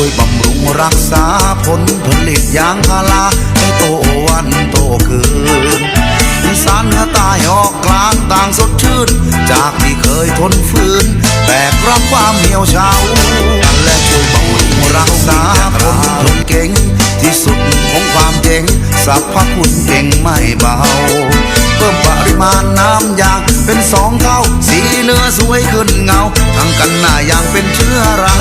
ช่วยบำรุงรักษาผลผลิตยางพาราให้โตวันโตคืนอีสานเหนือใต้ออกกลางต่างสดชื่น จากที่เคยทนฝืนแบกรับความเหนียวเฉาและช่วยบำรุงรักษาผลผลิตเก่ง ที่สุดของความเจ๋งสรรพคุณเก่งไม่เบาเพิ่มปริมาณน้ำยางเป็นสองเท่า สีเนื้อสวยขึ้นเงา ทั้งกันหน้ายางเป็นเชื้อรา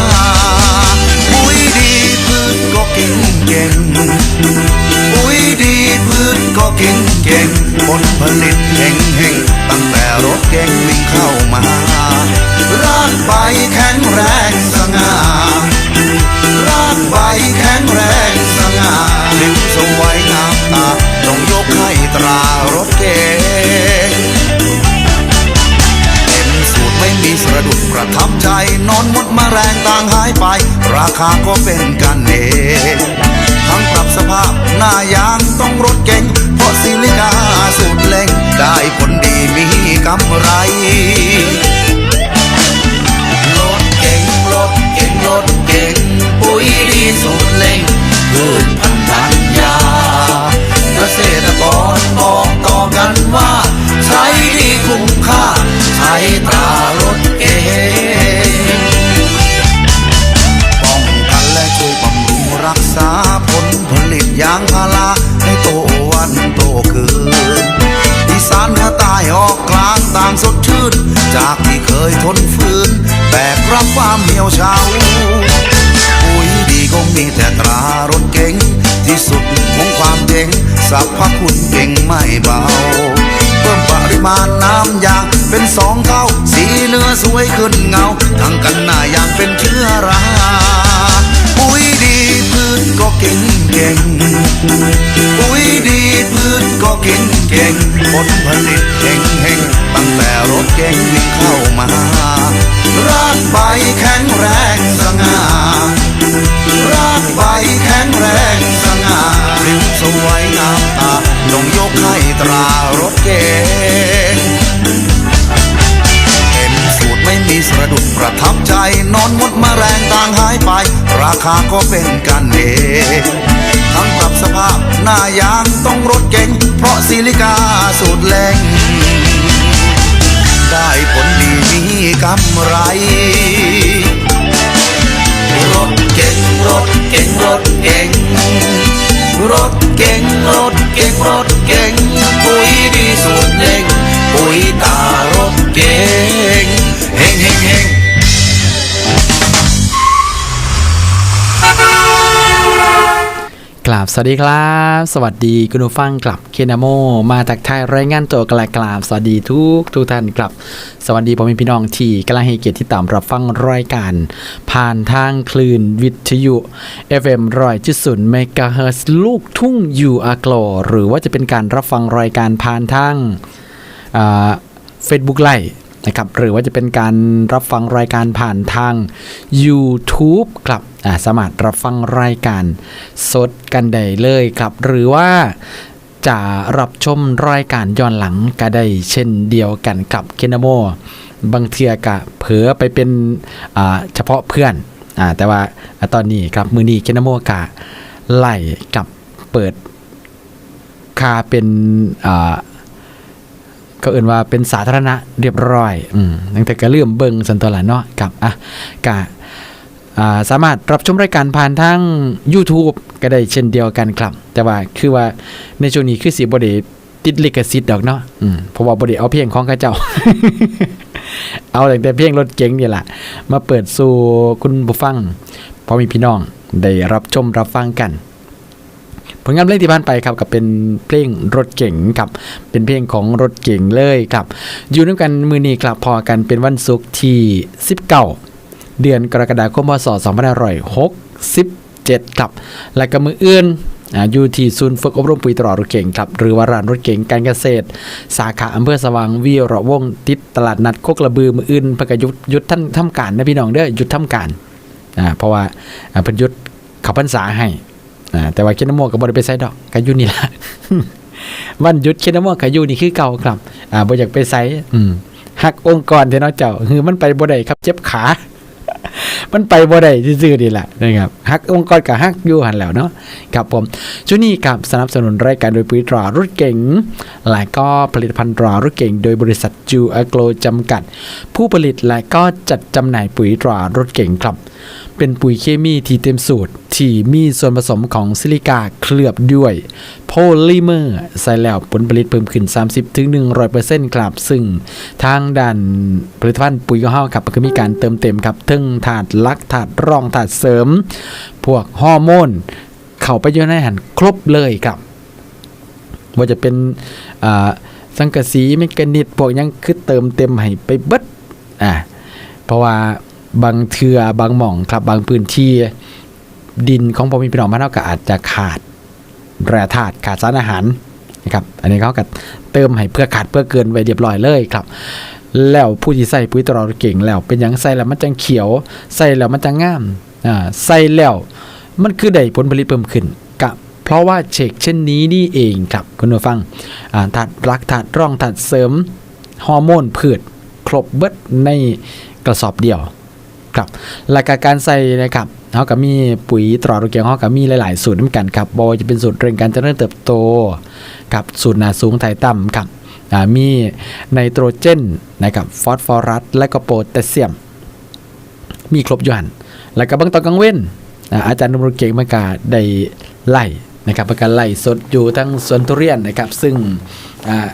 ดีพืชก็เก่งเก่งปุ๋ยดีพืชก็เก่งเก่งผลผลิตเห่งเห่งตั้งแต่รถเก่งวิ่งเข้ามารากใบแข็งแรงสง่ารากใบแข็งแรงสง่าลิ้วสวยงามตาต้องยกให้ตรารถเก๋ง สะดุดประทับใจ นอนหมดมาแรงต่างหายไป ราคาก็เป็นกันเองทั้งปรับสภาพหน้ายางต้องรถเก่ง เพราะซิลิกาสุดเล็ง ได้ผลดีมีกำไรรถเก่งรถเก่งรถเก่งปุ๋ยดี สรรพคุณเก่งไม่เบา เพิ่มปริมาณน้ำยางเป็นสองเท่า สีเนื้อสวยขึ้นเงา ทั้งกันหน้ายางเป็นเชื้อราปุ๋ยดีพืชก็เก่งเก่งปุ๋ยดีพืชก็เก่งเก่งผลผลิตเก่งเฮงตั้งแต่รถเก่งวิ่งเข้ามา รากใบแข็งแรงสง่า ริ้วสวยงามตาต้องยกให้ตรารถเก่งเต็มสูตรไม่มีสะดุดประทับใจ นอนหมดมาแรงต่างหายไป ราคาก็เป็นกันเองทั้งปรับสภาพหน้ายางต้องรถเก๋งเพราะซิลิกาสูตรแรงได้ผลดีมีกำไร รถเก๋งรถเก๋งรถเก๋ง รถเก่งรถเก่งรถเก่งปุ๋ยดีสุดเล่งปุ๋ยตารถเก่งเฮงเฮงเฮง กราบสวัสดีครับ สวัสดีคุณผู้ฟังกลับเคนาโม มาทักทายรายงานตัวกลากราบสวัสดีทุกทุกท่านกลับ สวัสดีพ่อแม่พี่น้องที่กำลังให้เกียรติที่ตามรับฟังรายการ ผ่านทางคลื่นวิทยุ FM ร้อยจุดศูนย์เมกะเฮิรตซ์ลูกทุ่งยูอาโกลหรือว่าจะเป็นการรับฟังรายการผ่านทางเฟซบุ๊กไลฟ์ นะครับหรือว่าจะเป็นการรับฟังรายการผ่านทาง YouTube ครับสามารถรับฟังรายการสดกันได้เลยครับ หรือว่าจะรับชมรายการย้อนหลังก็ได้เช่นเดียวกันกับเคนโมบางเทียกะเผลอไปเป็นเฉพาะเพื่อนอแต่ว่าตอนนี้ครับมือนี้เคนโมกะไล่กับเปิดคาเป็น ก็เอื่นว่าเป็นสาธารณะเรียบร้อยอืมตั้งแต่ก็เริ่มเบิงสันตละเนาะกับอะกะอ่าสามารถรับชมรายการผ่านทาง YouTube ก็ได้เช่นเดียวกันครับ แต่ว่าคือว่าในช่วงนี้คือสีบดีติดลิขสิทธิ์ดอกเนาะอืมเพราะว่าบดีเอาเพียงของข้าเจ้า เอาแต่แต่เพียงรถเก๋งนี่แหละมาเปิดสู่คุณผู้ฟังพอมีพี่น้องได้รับชมรับฟังกัน ผลงานเพลงที่ผ่านไปครับกับเป็นเพลงรถเก๋งครับเป็นเพลงของรถเก๋งเลยครับ อยู่ด้วยกันมือนี้กลับพอกันเป็นวันศุกร์ที่19เดือนกรกฎาคมพศ2567ครับ และก็มืออื่นอ่าอยู่ที่ศูนย์ฝึกอบรมปุ๋ยตลอดรถเก๋งครับ หรือว่าร้านรถเก๋งการเกษตร สาขาอำเภอสว่างวีระวงติดตลาดนัดโคกระบือมืออื่นเพนกยุทธยุทธท่านทำการนะพี่น้องเด้อหยุดทำการอ่าเพราะว่าเพิ่นยุดเขาพรรษาให้ อ่าแต่ว่าเคนโมกับบริไปไซดอกกายุนี่ละวันหยุดเคนโมกายุนี่คือเก่าครับอ่าบ่อยากไปไซอืมหักองค์กรเทเนาะเจ้าคือมันไปบ่ได้ครับ เจ็บขา มันไปบ่ได้ซื่อๆนี่แหละนะครับฮักองค์กรกับฮักอยู่หันแล้วเนาะครับผมช่วงนี้กับสนับสนุนรายการโดยปุ๋ยตรารถเก๋งและก็ผลิตภัณฑ์ตรารถเก๋งโดยบริษัทจูอโกลจำกัด ผู้ผลิตและก็จัดจำหน่ายปุ๋ยตรารถเก๋งครับ เป็นปุ๋ยเคมีที่เต็มสูตร ที่มีส่วนผสมของซิลิกาเคลือบด้วยโพลิเมอร์ใส่แล้วผลผลิตเพิ่มขึ้น 30-100%ครับ ซึ่งทางด้านผลิตภัณฑ์ปุ๋ยของเฮาครับก็มีการเติมเต็มครับทึ่งถาดลักถาดรองถาดเสริม พวกฮอร์โมนเข้าไปอยู่ในอาหันครบเลยครับว่าจะเป็นสังกะสีเมกานิตพวกยังคือเติมเต็มให้ไปเบิดอ่าเพราะว่า บางเทือบางหม่องครับบางพื้นที่ดินของพ่อมีพี่น้องบ้านเราก็อาจจะขาดแร่ธาตุขาดสารอาหารนะครับอันนี้เขาก็เติมให้เพื่อขาดเพื่อเกินไว้เรียบร้อยเลยครับ แล้วผู้ที่ใส่ปุ๋ยตลอดเก่งแล้วเป็นหยังใส่แล้วมันจังเขียวใส่แล้วมันจังงามอ่าใส่แล้วมันคือได้ผลผลิตเพิ่มขึ้นกับเพราะว่าเช็คเช่นนี้นี่เองครับคุณผู้ฟังอ่าถัดรักถัดร่องถัดเสริมฮอร์โมนพืช ครบเบิดในกระสอบเดียว ครับหลักการใส่นะครับเขาก็มีปุ๋ยตรอดเกียงเขาก็มีหลาย ๆ สูตรเหมือนกันครับบอจะเป็นสูตรเร่งการเจริญเติบโตกับสูตรหนาสูงไถ่ต่ำครับมีไนโตรเจนนะครับฟอสฟอรัสและก็โพแทสเซียม มีครบอยู่หันแล้วก็บางตอนกลางเว้นอาจารย์นุมรุเก่งมากาได้ไล่นะครับประการไล่สดอยู่ทั้งสวนทุเรียนนะครับซึ่ง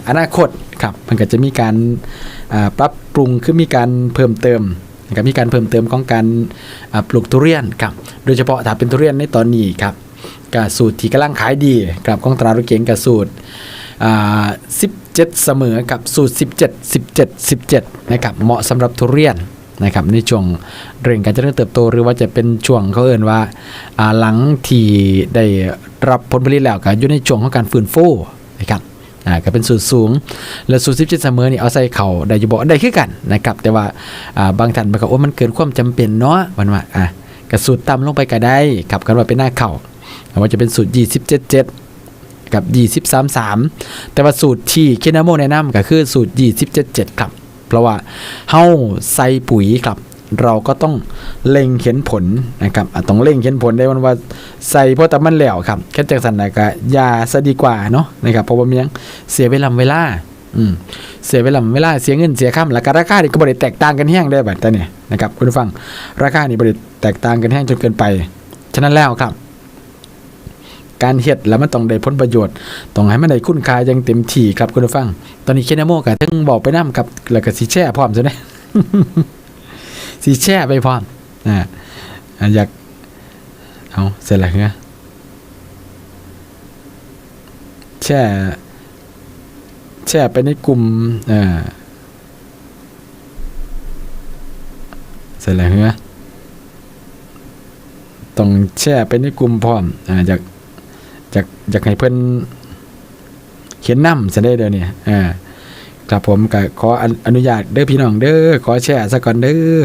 อนาคตครับมันก็จะมีการปรับปรุงคือมีการเพิ่มเติม นะครับมีการเพิ่มเติมของการปลูกทุเรียนครับโดยเฉพาะถ้าเป็นทุเรียนในตอนนี้ครับกับสูตรที่กำลังขายดีครับของตรารถเก๋งกับสูตร17 เสมอกับสูตร 17 17 17นะครับเหมาะสำหรับทุเรียนนะครับในช่วงเร่งการเจริญเติบโต หรือว่าจะเป็นช่วงเขาเอ่นว่าอ่าหลังที่ได้รับผลผลิตแล้วก็อยู่ในช่วงของการฟื้นฟูนะครับ อ่าก็เป็นสูตรสูง และสูตร17เจ็ดเสมอนี่เอาใส่เข่าได้อยู่บ่ได้คือกันนะครับแต่ว่าอ่าบางท่านบอกว่ามันเกินความจำเป็นเนาะมันว่าอะก็สูตรต่ำลงไปก็ได้ครับกันว่าเป็นหน้าเข่าว่าจะเป็นสูตร27 7กับ23 3แต่ว่าสูตรที่เคนาโมแนะนำก็คือสูตร27 7ครับ เพราะว่าเฮาใส่ปุ๋ยครับ เราก็ต้องเล็งเห็นผลนะครับต้องเล็งเห็นผลได้วันว่าใส่เพราะแต่มันแล้วครับแค่จากสันนะก็ยาซะดีกว่าเนาะนะครับเพราะว่ามันยังเสียเวลาเวลาอืมเสียเวลาเวลาเสียเงินเสียค่ำแล้วก็ราคานี่ก็บ่ได้แตกต่างกันแห้งได้แบบแต่เนี่ยนะครับคุณฟังราคานี่บ่ได้แตกต่างกันแห้งจนเกินไป ฉะนั้นแล้วครับ การเฮ็ดแล้วมันต้องได้ผลประโยชน์ต้องให้มันได้คุณค่าอย่างเต็มที่ครับคุณผู้ฟัง ตอนนี้เคนโมก็ถึงบอกไปนํกับแล้วก็สิแช่พร้อมซะเด้ สิแช่ไปพร้อมอ่าอยากเอาเสร็จแล้วเหรอแช่แช่ไปในกลุ่มเอ่อเสร็จแล้วเหรอต้องแช่ไปในกลุ่มพร้อมอ่าอยากอยากอยากให้เพิ่อนเขียนนำจะได้เดี๋ยวนี้อ่าครับผมก็ขออนุญาตเด้อพี่น้องเด้อขอแชร์ซะก่อนเด้อ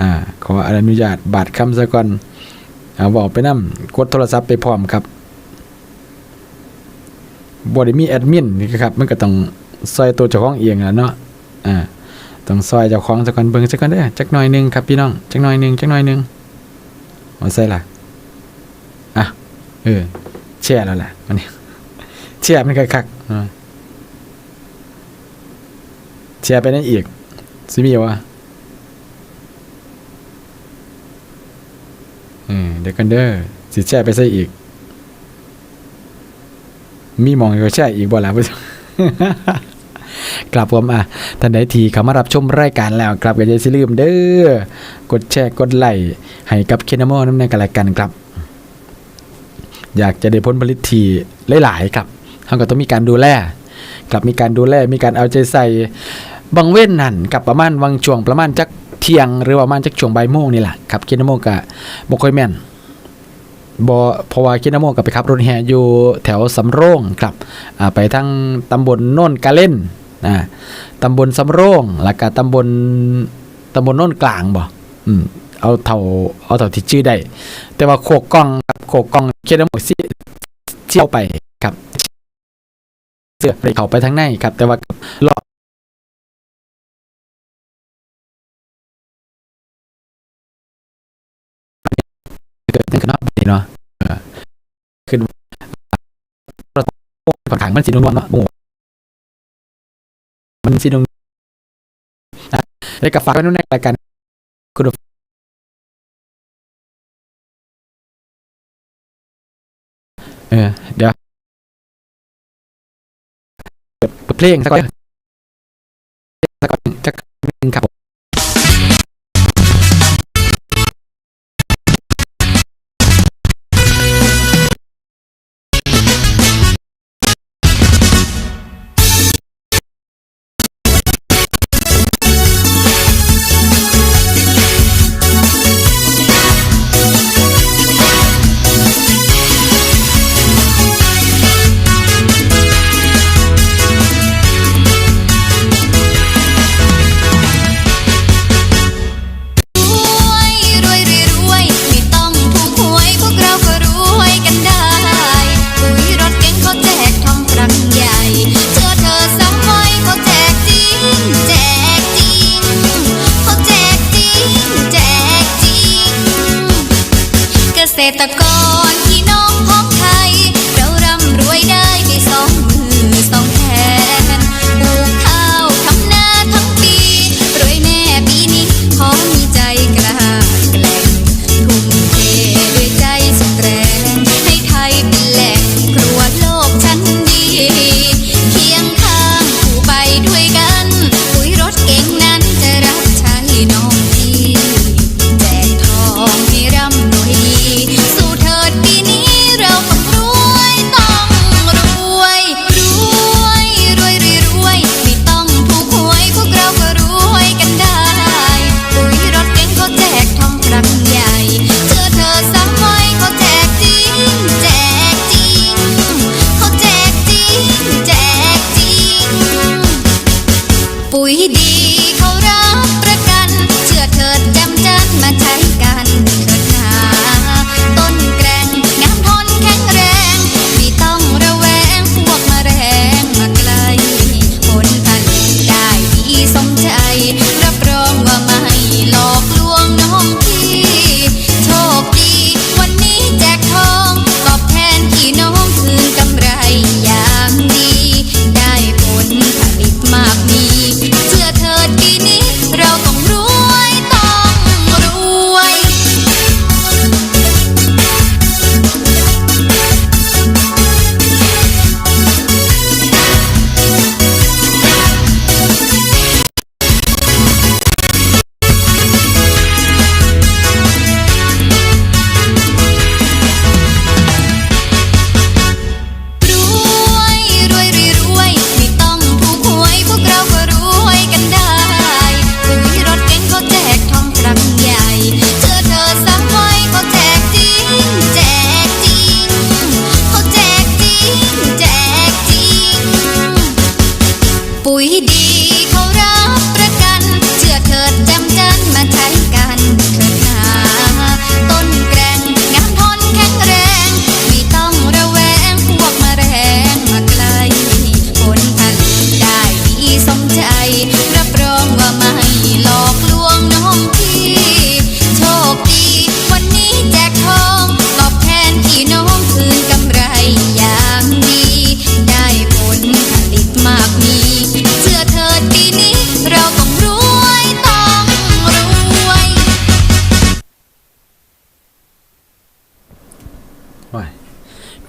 อ่าขออนุญาตบาดคำซะก่อนอ่าบอกไปนำกดโทรศัพท์ไปพร้อมครับบ่ได้มีแอดมินนี่ครับมันก็ต้องซอยตัวเจ้าของเองอะเนาะอ่าต้องซอยเจ้าของซะก่อนเบิ่งซะก่อนเด้อจักหน่อยหนึงครับพี่น้องจักหน่อยหนึงจักหน่อยหนึงว่าใส่ล่ะอะเออแช่แล้วแหละมันนี่แช่มันคักๆแช่ไปนั่นอีกสิมีวะเออเดี๋ยวกันเด้อสิแช่ไปใส่อีก มีมองให้เขาแช่อีกบ่ล่ะผู้ชมกลับผมอะท่านใดทีเขามารับชมรายการแล้วกลับก็อย่าสิลืมเด้อกดแชร์กดไลค์ให้กับเคนามอน้ำในกันละกันครับ อยากจะได้ผลผลิตที่หลายๆครับเขาก็ต้องมีการดูแลกลับมีการดูแลมีการเอาใจใส่บางเว้นนั่นกับประมาณวังช่วงประมาณจักเที่ยง หรือว่าประมาณจักช่วงบ่ายโมงนี่แหละครับเคนโมกะบ่ค่อยแม่น บ่เพราะว่าคิดนโมกับไปขับรถแห่อยู่แถวสำโรงครับไปทั้งตำบลโน่นกาเล่นอ่าตำบลสำโรงแล้วก็ตำบลตำบลโน่นกลางบ่เอาเท่าเอาเท่าที่ชื่อได้ แต่ว่าโคกกล้องครับโคกกล้องคิดนโมสิเที่ยวไปครับ เสือไปเขาไปทางในครับ แต่ว่ารอบ นาะขึ้นประตูก่อนขังมันสีนวลเนาะโมันสีนวลได้กับฝากไว้นู่นแรกกันคุณเออเดี๋ยวเพลงสักก่อน Fluid.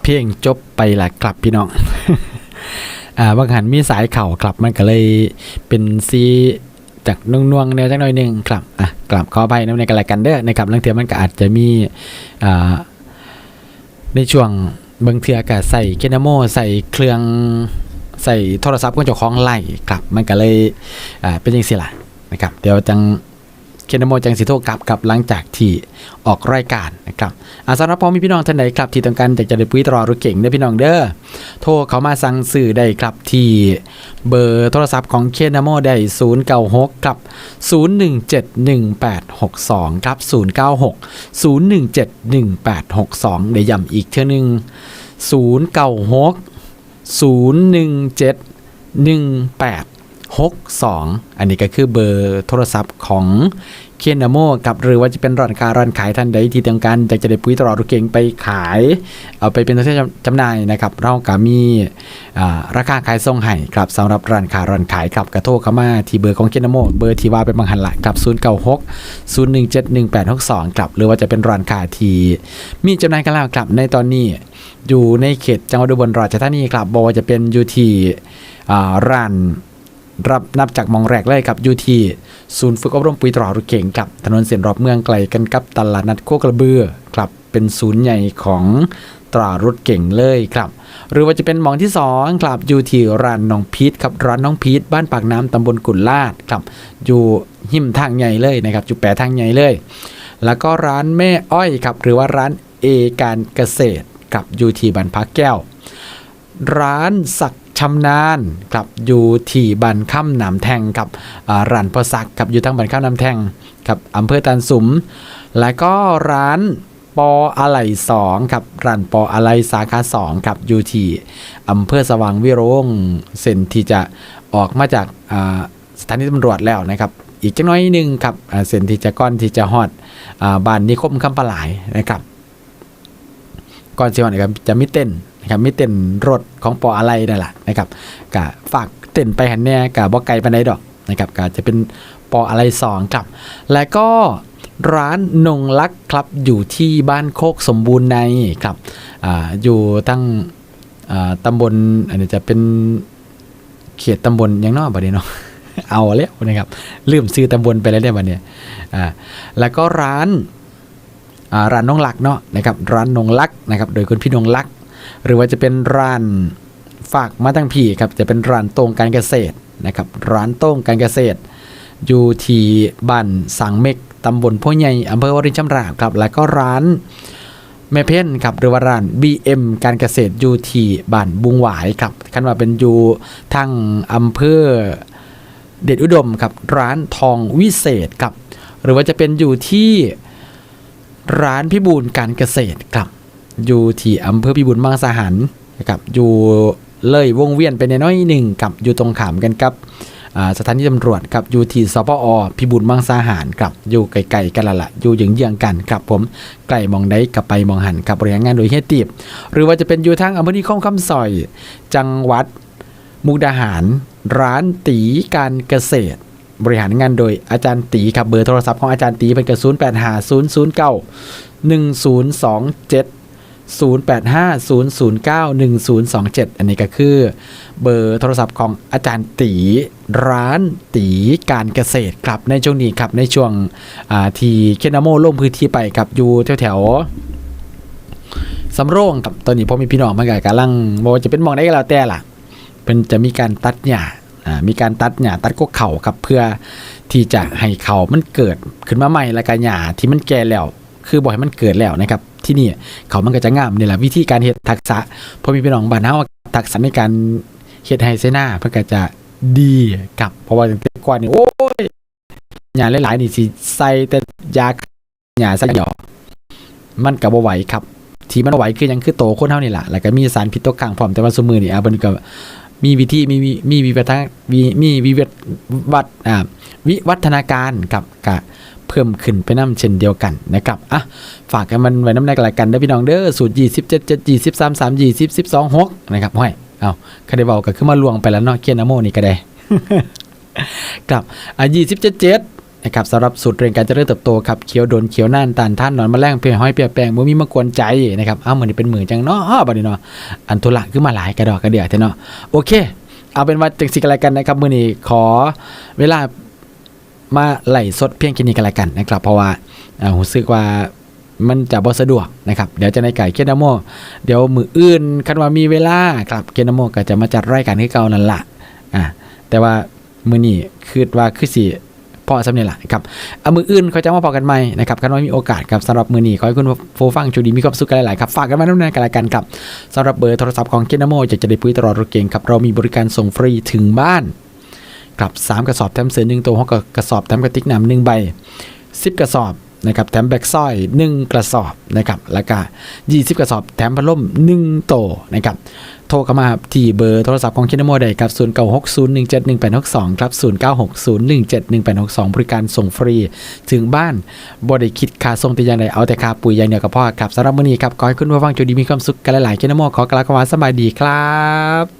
เพียงจบไปแหละกลับพี่น้องอ่าบางหันมีสายเข่ากลับมันก็เลยเป็นซีจากน่วงๆเนี่ยจักหน่อยนึงกลับอะกลับขอไปน้ำในกันละกันเด้อในกลับลังเทือมันก็อาจจะมีอ่าในช่วงบางเทือก็ใส่เคนาโมใส่เครื่องใส่โทรศัพท์ของเจ้าของไล่กลับมันก็เลยอ่าเป็นยังสิล่ะนะครับ เดี๋ยวจัง เคนโมจังสิโทกับกับหลังจากที่ออกรายการนะครับอาสำหรับพอมีพี่น้องท่านใดครับ ที่ต้องการอยากจะได้ปุ้ยตรอรถเก่งเด้พี่น้องเด้อโทรเขามาสั่งสื่อได้ครับที่เบอร์โทรศัพท์ของเคนโมได้0 9 6กับ 0171862 ครับ 096 0171862เด้ย้ำอีกเท่านึง0 9 6 0 1 7 1 8 62 อันนี้ก็คือเบอร์โทรศัพท์ของเคนนาโมกับหรือว่าจะเป็นร้านค้าร้านขายท่านใดที่ต้องการอยากจะได้ปุ๋ยตลอดรูเก่งไปขาย เอาไปเป็นตัวแทนจำหน่ายนะครับ เราก็มีราคาขายส่งให้ครับสำหรับร้านค้าร้านขายครับกระโทรเข้ามาที่เบอร์ของเคนนาโมเบอร์ที่ว่าเป็นบางหันละครับ 096 017 1862ครับหรือว่าจะเป็นร้านค้าที่มีจำหน่ายกันแล้วครับในตอนนี้อยู่ในเขตจังหวัดอุบลราชธานีครับบอกว่าจะเป็นอยู่ที่ร้าน รับนับจากมองแรกเลยครับอยู่ที่ศูนย์ฝึกอบรมปุ๋ยตรารุเก่งครับถนนเส้นรอบเมืองไกลกันกับตลาดนัดโคกระเบือครับเป็นศูนย์ใหญ่ของตรารถเก่งเลยครับ หรือว่าจะเป็นหมองที่สองครับอยู่ที่ร้านน้องพีทครับร้านน้องพีทบ้านปากน้ำตำบลกุนลาดครับอยู่หิมทางใหญ่เลยนะครับอยู่แปะทางใหญ่เลย แล้วก็ร้านแม่อ้อยครับหรือว่าร้านเอการเกษตรกับอยู่ที่บันพักแก้ว ร้านสัก ชำนาญกับอยู่ที่บันค่ำหนามแทงกับร้านพอสักกับอยู่ทั้งบันค่ำหนามแทงกับอำเภอตันสุม และก็ร้านปออะไหล่สองครับร้านปออะไหล่สาขาสองครับอยู่ที่อำเภอสว่างวิโรงเส้นที่จะออกมาจากสถานีตำรวจแล้วนะครับ อีกจังน้อยหนึงครับเส้นที่จะก้อนที่จะฮอดอบ้านนิคมคำปลาไหลายนะครับก่อนสิวันครับจะมีเต้น นะครับมีเต้นรถของปออะไรนั่นแหละนะครับกะฝากเต้นไปหันแน่กะบ่ไกลปานดดอกนะครับกะจะเป็นปออะไรสองครับ และก็ร้านนงลักษ์ครับอยู่ที่บ้านโคกสมบูรณ์ในครับอาอยู่ตั้งอ่าตำบลอันนี้จะเป็นเขตตำบลยังนอกบัดนี้เนาะเอาแล้วนะครับลืมซื้อตำบลไปแล้วเนี่ยบัดเนี้ยอ่าแล้วก็ร้านร้านนงลักษ์เนาะนะครับร้านนงลักษ์นะครับโดยคุณพี่นงลักษ์ หรือว่าจะเป็นร้านฝากมาตั้งพี่ครับจะเป็นร้านต้งการเกษตรนะครับร้านต้งการเกษตร อยู่ที่บ้านสังเมกตำบลโพใหญ่อำเภอวรินชำราบครับแล้วก็ร้านแม่เพ่นครับหรือว่าร้าน BM การเกษตรอยู่ที่บ้านบุงหวายครับคันว่าเป็นอยู่ทางอำเภอเดชอุดมครับร้านทองวิเศษครับหรือว่าจะเป็นอยู่ที่ร้านพิบูลการเกษตรครับ อยู่ที่อำเภอพิบูลมังสาหารนะครับอยู่เลยวงเวียนไปในน้อยหนึ่งกับอยู่ตรงขามกันกับสถานีตำรวจครับอยู่ที่สปอพิบูลมังสาหารครับอยู่ไกลๆกันละละอยู่อย่างเยื้องๆกันครับผมไกลมองได้กับไปมองหันกับบริหารงานโดยเฮตีบหรือว่าจะเป็นอยู่ทางอำเภอนิคมคำซอย จังหวัดมุกดาหาร ร้านตีการเกษตร บริหารงานโดยอาจารย์ตีครับเบอร์โทรศัพท์ของอาจารย์ตีเป็นกระศูนย์แปดห้าศูนย์ศูนย์เก้าหนึ่งศูนย์สองเจ็ด ศูนย์แปดห้าศูนย์ศูนย์เก้าหนึ่งศูนย์สองเจ็ดอันนี้ก็คือ เบอร์โทรศัพท์ของอาจารย์ตีร้านตีการเกษตรครับในช่วงนี้ครับในช่วงที่เคนาโมลงพื้นที่ไปครับอยู่แถวแถวๆสำโรงกับตอนนี้พอมีพี่น้องมากับกำลังบอกว่าจะเป็นมองได้ก็แล้วแต่ล่ะเป็นจะมีการตัดหญ้าอ่ามีการตัดหญ้าตัดกกเข่าครับเพื่อที่จะให้เข่ามันเกิดขึ้นมาใหม่แล้วก็หญ้าที่มันแก่แล้ว คือบอกให้มันเกิดแล้วนะครับ ที่นี่เขามันก็จะงามนี่แหละวิธีการเฮ็ดทักษะพอมีพี่น้องบ้านเฮาทักษะในการเฮ็ดให้เสนาเพื่อก็จะดีครับเพราะว่าแต่ก่อนนี่โอ้ยหญ้าหลายๆนี่สิใส่แต่ยาหญ้าใส่หยอกมันก็บ่ไหวครับ ที่มันไหวคือยังคือโตคนเฮานี่แหละแล้วก็มีสารพิษตกค้างพร้อมแต่ว่าซุมือนี่อะเพิ่นก็มีวิธีมีมีมีวิวัฒนามีมีวิวัฒวัฒอ่าวิวัฒนาการกับกะ เพิ่มขึ้นไปน้ำเช่นเดียวกันนะครับอะฝากกันมันไว้น้ำในกันละกันเด้พี่น้องเด้อสูตรยี่สิบเจ็ดเจ็ดยี่สิบสามสามยี่สิบสิบสองหกนะครับห้อยเอาคาได้เบาก็ขึ้นมาลวงไปแล้วเนาะเคียนาโมนี่ก็ได้ครับอะยี่สิบเจ็ดเจ็ดนะครับสำหรับสูตรเรียนการเจริญเติบโตครับเขียวโดนเขียวน่านตานท่านนอนมาแรงเพียห้อยเปียแปลงบ่มีมากวนใจนะครับอ้าวเหมือนเป็นหมื่นจังเนาะบัดนี้เนาะอันทุละขึ้นมาหลายกระดอกกระเดียดเนาะโอเค เอาเป็นว่าจังสิกันอะไรกันนะครับ มือนี้ขอเวลา มาไหลสดเพียงแค่นี้กันละกันนะครับ เพราะว่าอารู้สึกว่ามันจะบ่สะดวกนะครับ เดี๋ยวจะในไก่เคนาโมเดี๋ยวมืออื่นคันว่ามีเวลาครับเคนาโมก็จะมาจัดรายการให้เก่านั่นละอ่าแต่ว่ามือนี้คือว่าคือสิพอสำเนียงละครับเอามืออื่นเขาจะมาพอกันใหม่นะครับคันว่ามีโอกาสครับสำหรับมือนี้ขอให้คุณผู้ฟังชคดีมีความสุขกันหลายๆครับฝากกันไว้น้ำในกันละกันครับสำหรับเบอร์โทรศัพท์ของเกนโมอยากจะได้ปุ๋ยตลอดรถเก่งครับเรามีบริการส่งฟรีถึงบ้าน ครับ 3 กระสอบแถมเสือหนึ่งตัวห้องกระสอบแถมกระติกน้ำหนึ่งใบ 10 กระสอบนะครับแถมแบกสร้อย 1 กระสอบนะครับแล้วก็20 กระสอบแถมพัดลม1โตนะครับโทรเข้ามาที่เบอร์โทรศัพท์ของคินโมได้ครับ0960171862ครับ0960171862 บริการส่งฟรี ถึงบ้านบ่ได้คิดค่าส่งแต่อย่างใดเอาแต่ค่าปุ๋ยอย่างเดียวก็พอครับสำหรับมื้อนี้ครับขอให้คุณผู้ฟังโชคดีมีความสุขกันหลายๆคินโมขอกล่าวคำว่าสบายดีครับ「